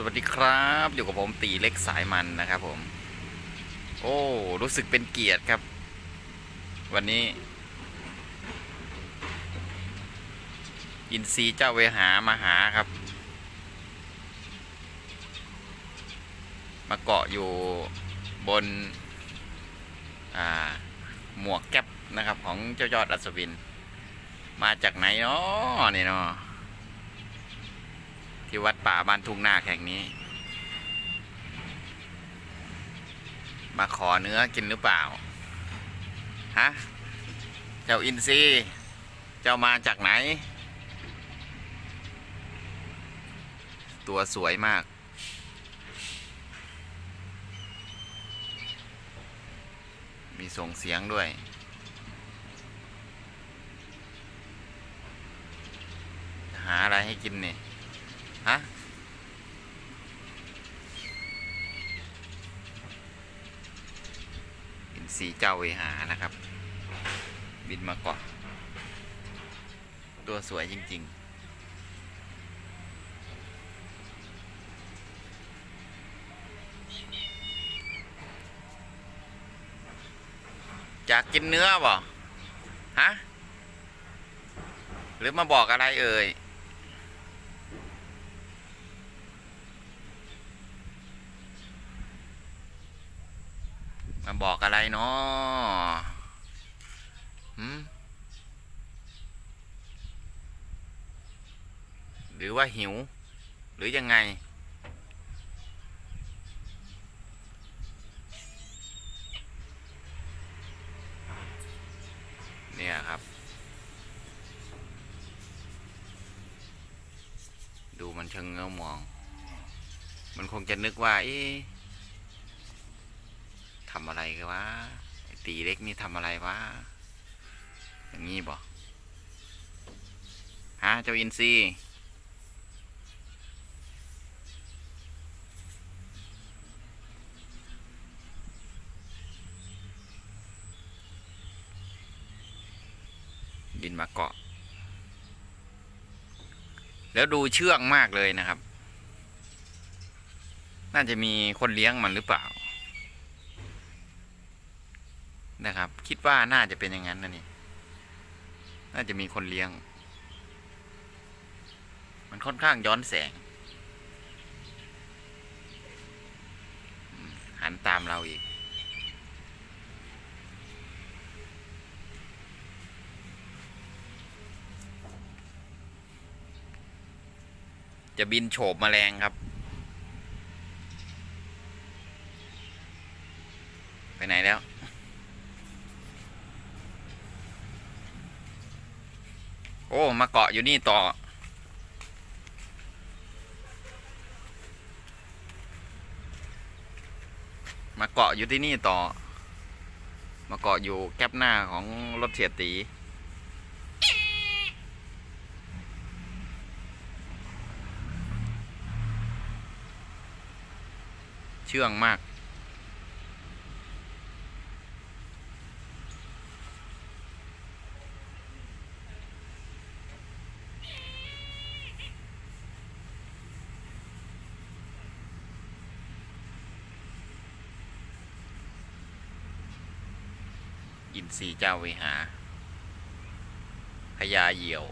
สวัสดีครับ อยู่กับผมตีเล็กสายมันนะครับผม โอ้ รู้สึกเป็นเกียรติครับ วันนี้ อินซีเจ้าเวหามาหาครับ มาเกาะอยู่บน อ่า หมวกแก๊ปนะครับของเจ้ายอดอัศวิน มาจากไหนเนาะนี่เนาะ ที่วัดป่าบ้านทุ่งนาแห่งนี้ มาขอเนื้อกินหรือเปล่า ฮะ เจ้าอินซีเจ้ามาจากไหน ตัวสวยมาก มีส่งเสียงด้วยหาอะไรให้กินเนี่ย ฮะอินทรีเจ้าเวหานะครับ บินมาเกาะตัวสวยจริงๆจากกินเนื้อบ่ฮะ หรือมาบอกอะไรเอ่ย มาบอกอะไร เนาะหรือว่าหิว หรือยังไง เนี่ยครับ ดูมันชะเง้อมอง มันคงจะนึกว่า เอ๊ะำอะไรกันวะตีเล็กนี่ทำอะไรวะอย่างงี้บอกฮะเจ้าอินซีบินมาเกาะ แล้วดูเชื่องมากเลยนะครับ น่าจะมีคนเลี้ยงมันหรือเปล่า นะครับ คิดว่าน่าจะเป็นอย่างนั้นนะนี่ น่าจะมีคนเลี้ยง มันค่อนข้างย้อนแสง หันตามเราอีก จะบินโฉบแมลงครับ ไปไหนแล้ว โอ้ มาเกาะอยู่นี่ต่อ มาเกาะอยู่ที่นี่ต่อ มาเกาะอยู่แก๊ปหน้าของรถเสียตีเชื่องมาก อินทรีเจ้าเวหาพญาเหยี่ยว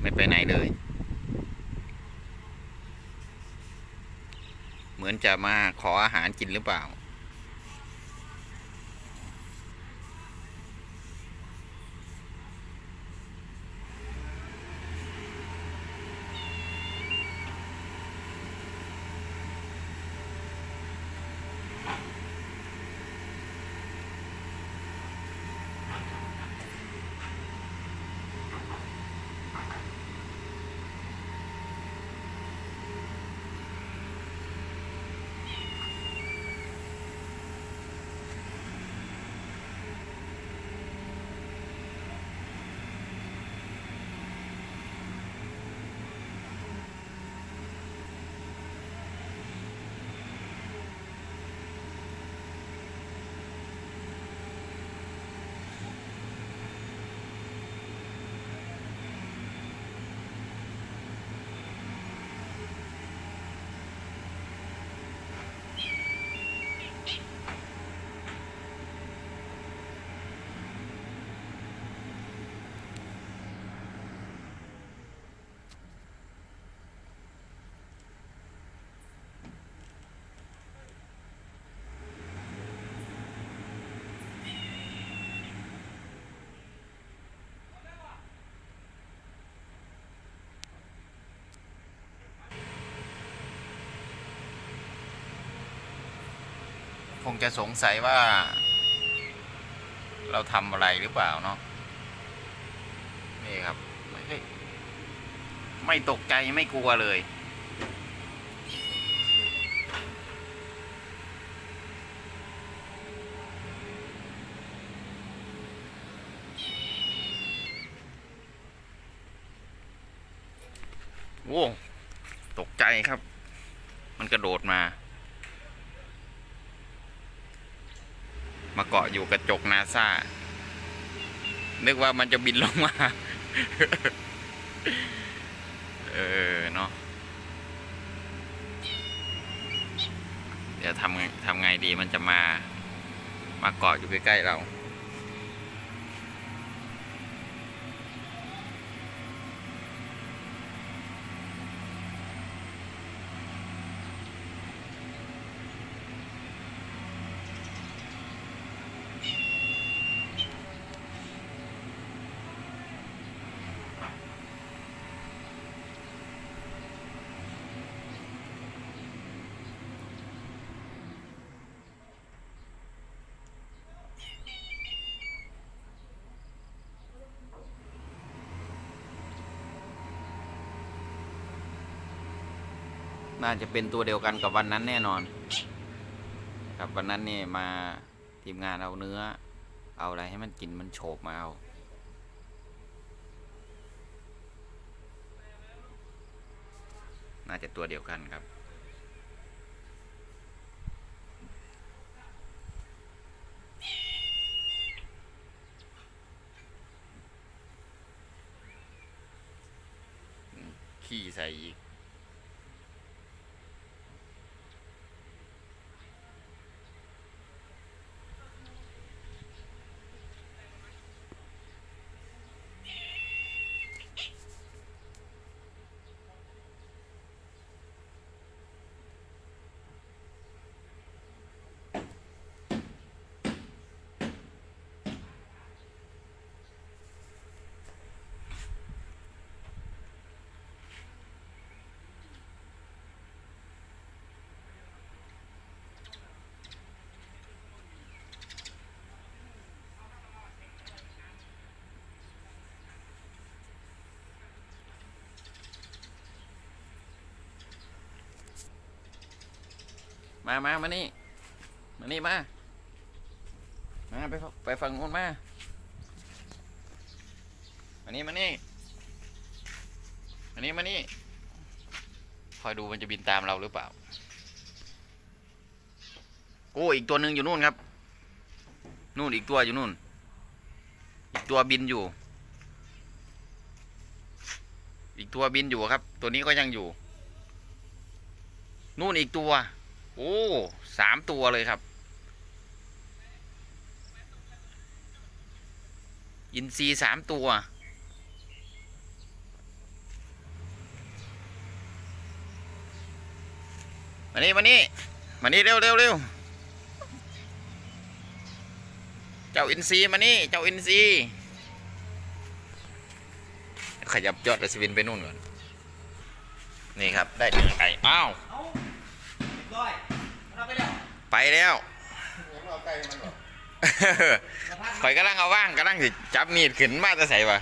ไม่ไปไหนเลย เหมือนจะมาขออาหารกินหรือเปล่า คงจะสงสัยว่า เราทำอะไรหรือเปล่าเนาะนี่ครับ ไม่ไม่ตกใจไม่กลัวเลยโว้ตกใจครับ มันกระโดดมา มาเกาะอยู่กระจกนาซานึกว่ามันจะบินลงมา เออ เนาะเดี๋ยวทำทำไงดีมันจะมา มาเกาะอยู่ใกล้ๆเรา น่าจะเป็นตัวเดียวกันกับวันนั้นแน่นอน ครับวันนั้นนี่มาทีมงานเอาเนื้อ เอาอะไรให้มันกินมันโฉบมาเอาน่าจะตัวเดียวกันครับ ขี้ใส่อีก มามามานี่ มานี่มา มาไปฝั่งไปฝั่งนู้นมา มานี่มานี่ มานี่มานี่ คอยดูมันจะบินตามเราหรือเปล่า โอ้อีกตัวหนึ่งอยู่นู่นครับ นู่นอีกตัวอยู่นู่น อีกตัวบินอยู่ อีกตัวบินอยู่ครับ ตัวนี้ก็ยังอยู่ นู่นอีกตัว โอ้สามตัวเลยครับ อินซีสามตัว มานี่มานี่มานี่เร็วเร็วเร็วเจ้าอินซีมานี่ เจ้าอินซีขยับยอดอัศวินไปนู่นก่อน นี่ครับ ได้เนื้อไก่อ้าวเอาร้อย ไปแล้วไปแล้วยังเอาไก่มันหรอข่อยกำลังเอาว่างกำลังสิจับมีดขึ้นมาจะใส่ปะ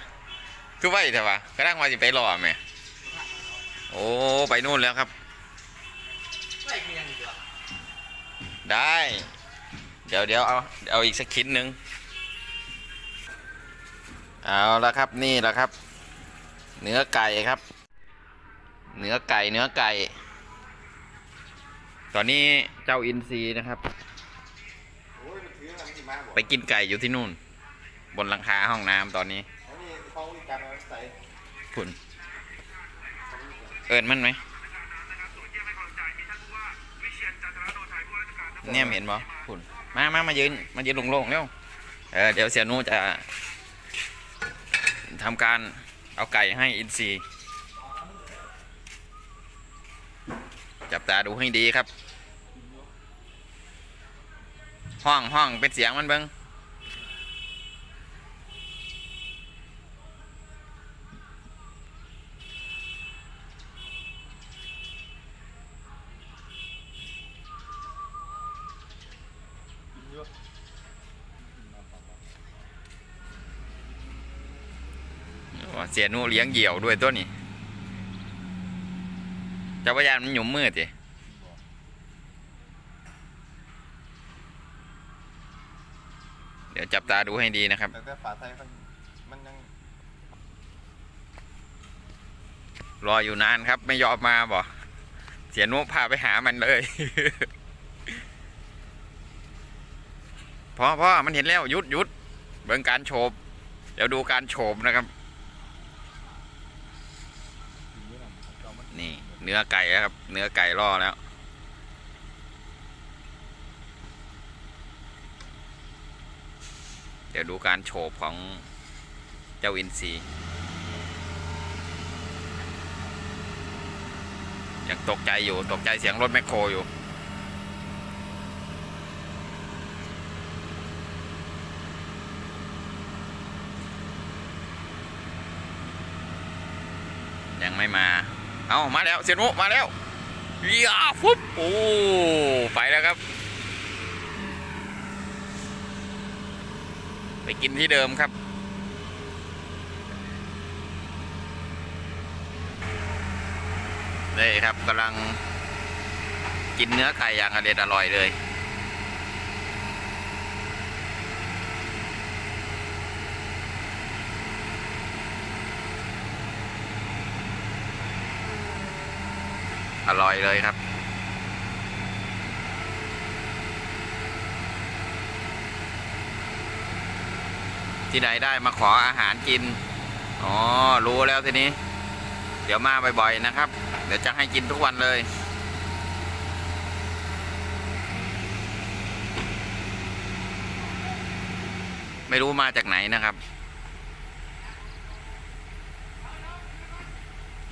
คือไว้แต่ว่ากำลังว่าสิไปรอแม่โอ้ไปนู่นแล้วครับ ได้ เดี๋ยวเดี๋ยวเอาเอาอีกสักชิ้นหนึ่งเอาละครับนี่แหละครับ เนื้อไก่ครับ เนื้อไก่เนื้อไก่ ตอนนี้เจ้าอินซีนะครับ ไปกินไก่อยู่ที่นู่น บนหลังคาห้องน้ำตอนนี้อันนี้เขาอีกการเอาใส่คุณเอิญมันไหมเนี่ยเห็นบ่คุณมามามายืน มายืนโล่งๆเร็วเออเดี๋ยวเสียนูจะทำการเอาไก่ให้อินซี ตาดูให้ดีครับ ห้องห้องเป็นเสียงมันเบิ้งเสียนุเลี้ยงเหี่ยวด้วยตัวนี้เจะพญามันหยุ่มมืดสิ จับตาดูให้ดีนะครับ แต่แต่ฝาไทยมันมันยังรออยู่นานครับไม่ยอมมาบ่เสียหนุพาไปหามันเลยพอพอมันเห็นแล้วหยุดหยุดเบิ่งการโฉบเดี๋ยวดูการโฉบนะครับ นี่ เนื้อไก่นะครับ เนื้อไก่ล่อแล้ว ดี๋ยวดูการโฉบของเจ้าอินทรียังตกใจอยู่ตกใจเสียงรถแมคโครอยู่ ยังไม่มา เอามาแล้ว เสียนุมาแล้วยาฟุบโอ้ ไปแล้วครับ ไปกินที่เดิมครับ นี่ครับกำลังกินเนื้อไก่อย่างอเด็ดอร่อยเลยอร่อยเลยครับ ที่ไหนได้มาขออาหารกิน อ๋อ รู้แล้วทีนี้ เดี๋ยวมาบ่อยๆนะครับ เดี๋ยวจะให้กินทุกวันเลย ไม่รู้มาจากไหนนะครับ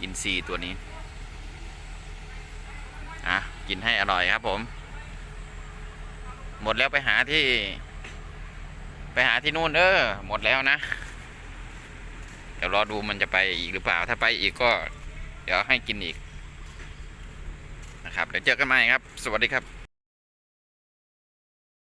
อินซีตัวนี้ อะ กินให้อร่อยครับผม หมดแล้วไปหาที่ ไปหาที่นู่นเออหมดแล้วนะ เดี๋ยวรอดูมันจะไปอีกหรือเปล่า ถ้าไปอีกก็ เดี๋ยวให้กินอีกนะครับ เดี๋ยวเจอกันใหม่ครับ สวัสดีครับ